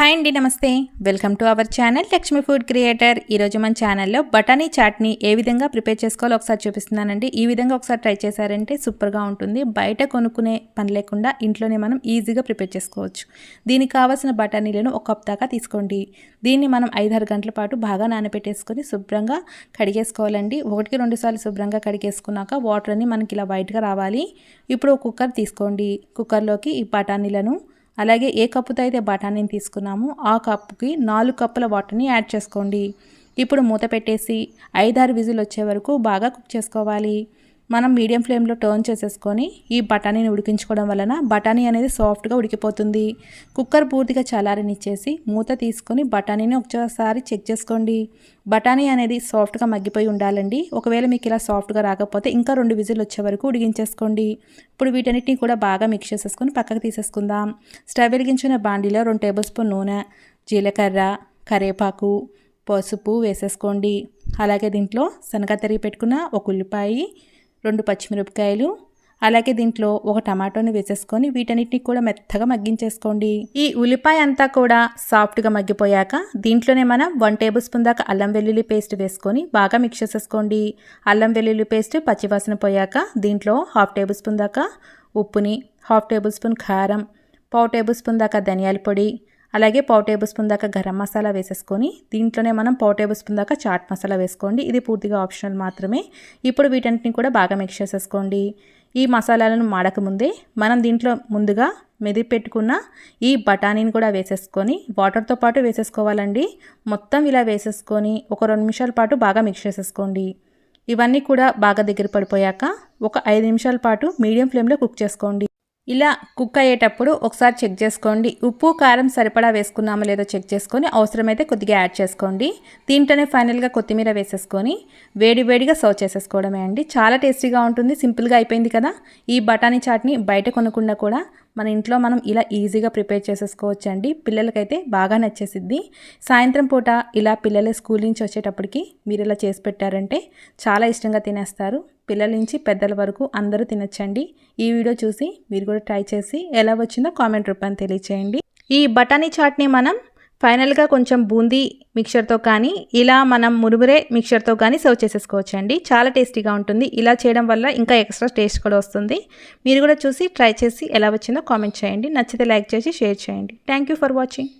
Hi అండి నమస్తే. Welcome to our channel Lakshmi food creator. ఈరోజు మన ఛానల్లో బటానీ చాట్ని ఏ విధంగా ప్రిపేర్ చేసుకోవాలో ఒకసారి చూపిస్తున్నానండి. ఈ విధంగా ఒకసారి ట్రై చేశారంటే సూపర్గా ఉంటుంది. బయట కొనుక్కునే పని లేకుండా ఇంట్లోనే మనం ఈజీగా ప్రిపేర్ చేసుకోవచ్చు. దీనికి కావాల్సిన బఠానీలను ఒక కప్ దాకా తీసుకోండి. దీన్ని మనం ఐదారు గంటల పాటు బాగా నానబెట్టేసుకొని శుభ్రంగా కడిగేసుకోవాలండి. ఒకటికి రెండు సార్లు శుభ్రంగా కడిగేసుకున్నాక వాటర్ మనకి ఇలా వైట్గా రావాలి. ఇప్పుడు ఒక కుక్కర్ తీసుకోండి. కుక్కర్లోకి ఈ బఠానీలను అలాగే ఏ కప్పుతో అయితే బఠానీని తీసుకున్నామో ఆ కప్పుకి నాలుగు కప్పుల వాటర్ని యాడ్ చేసుకోండి. ఇప్పుడు మూత పెట్టేసి ఐదారు విజిల్ వచ్చే వరకు బాగా కుక్ చేసుకోవాలి. మనం మీడియం ఫ్లేమ్లో టర్న్ చేసేసుకొని ఈ బఠానీని ఉడికించుకోవడం వలన బఠానీ అనేది సాఫ్ట్గా ఉడికిపోతుంది. కుక్కర్ పూర్తిగా చల్లారనిచ్చేసి మూత తీసుకొని బఠానీని ఒకసారి చెక్ చేసుకోండి. బఠానీ అనేది సాఫ్ట్గా మగ్గిపోయి ఉండాలండి. ఒకవేళ మీకు ఇలా సాఫ్ట్గా రాకపోతే ఇంకా రెండు విజిల్ వచ్చే వరకు ఉడికించేసుకోండి. ఇప్పుడు వీటన్నిటిని కూడా బాగా మిక్స్ చేసేసుకొని పక్కకు తీసేసుకుందాం. స్టవ్ వెలిగించిన బాండీలో రెండు టేబుల్ స్పూన్ నూనె జీలకర్ర కరివేపాకు పసుపు వేసేసుకోండి. అలాగే దీంట్లో శనగ తరిగి పెట్టుకున్న ఒక ఉల్లిపాయ రెండు పచ్చిమిరపకాయలు అలాగే దీంట్లో ఒక టమాటోని వేసేసుకొని వీటన్నిటిని కూడా మెత్తగా మగ్గించేసుకోండి. ఈ ఉల్లిపాయ అంతా కూడా సాఫ్ట్గా మగ్గిపోయాక దీంట్లోనే మనం వన్ టేబుల్ స్పూన్ దాకా అల్లం వెల్లుల్లి పేస్ట్ వేసుకొని బాగా మిక్స్ చేసేసుకోండి. అల్లం వెల్లుల్లి పేస్ట్ పచ్చివాసన పోయాక దీంట్లో హాఫ్ టేబుల్ స్పూన్ దాకా ఉప్పుని హాఫ్ టేబుల్ స్పూన్ కారం పావు టేబుల్ స్పూన్ దాకా ధనియాల పొడి అలాగే పావు టేబుల్ స్పూన్ దాకా గరం మసాలా వేసేసుకొని దీంట్లోనే మనం పావు టేబుల్ స్పూన్ దాకా చాట్ మసాలా వేసుకోండి. ఇది పూర్తిగా ఆప్షనల్ మాత్రమే. ఇప్పుడు వీటన్నిటిని కూడా బాగా మిక్స్ చేసేసుకోండి. ఈ మసాలాలను మాడకముందే మనం దీంట్లో ముందుగా మెది పెట్టుకున్న ఈ బఠానీని కూడా వేసేసుకొని వాటర్తో పాటు వేసేసుకోవాలండి. మొత్తం ఇలా వేసేసుకొని ఒక రెండు నిమిషాల పాటు బాగా మిక్స్ చేసేసుకోండి. ఇవన్నీ కూడా బాగా దగ్గర పడిపోయాక ఒక ఐదు నిమిషాల పాటు మీడియం ఫ్లేమ్లో కుక్ చేసుకోండి. ఇలా కుక్ అయ్యేటప్పుడు ఒకసారి చెక్ చేసుకోండి. ఉప్పు కారం సరిపడా వేసుకున్నామో లేదో చెక్ చేసుకొని అవసరమైతే కొద్దిగా యాడ్ చేసుకోండి. దీంట్లోనే ఫైనల్గా కొత్తిమీర వేసేసుకొని వేడి వేడిగా సర్వ్ చేసేసుకోవడమే అండి. చాలా టేస్టీగా ఉంటుంది సింపుల్గా అయిపోయింది కదా. ఈ బఠానీ చాట్ని బయట కొనకుండా కూడా మన ఇంట్లో మనం ఇలా ఈజీగా ప్రిపేర్ చేసేసుకోవచ్చు అండి పిల్లలకైతే బాగా నచ్చేసిద్ది. సాయంత్రం పూట ఇలా పిల్లలు స్కూల్ నుంచి వచ్చేటప్పటికి మీరు ఇలా చేసి పెట్టారంటే చాలా ఇష్టంగా తినేస్తారు. పిల్లల నుంచి పెద్దల వరకు అందరూ తినచ్చండి. ఈ వీడియో చూసి మీరు కూడా ట్రై చేసి ఎలా వచ్చిందో కామెంట్ రూపాన్ని తెలియచేయండి. ఈ బఠానీ చాట్ని మనం ఫైనల్గా కొంచెం బూందీ మిక్చర్తో కానీ ఇలా మనం మురుమురే మిక్చర్తో కానీ సర్వ్ చేసేసుకోవచ్చు అండి చాలా టేస్టీగా ఉంటుంది. ఇలా చేయడం వల్ల ఇంకా ఎక్స్ట్రా టేస్ట్ కూడా వస్తుంది. మీరు కూడా చూసి ట్రై చేసి ఎలా వచ్చిందో కామెంట్ చేయండి. నచ్చితే లైక్ చేసి షేర్ చేయండి. Thank for watching.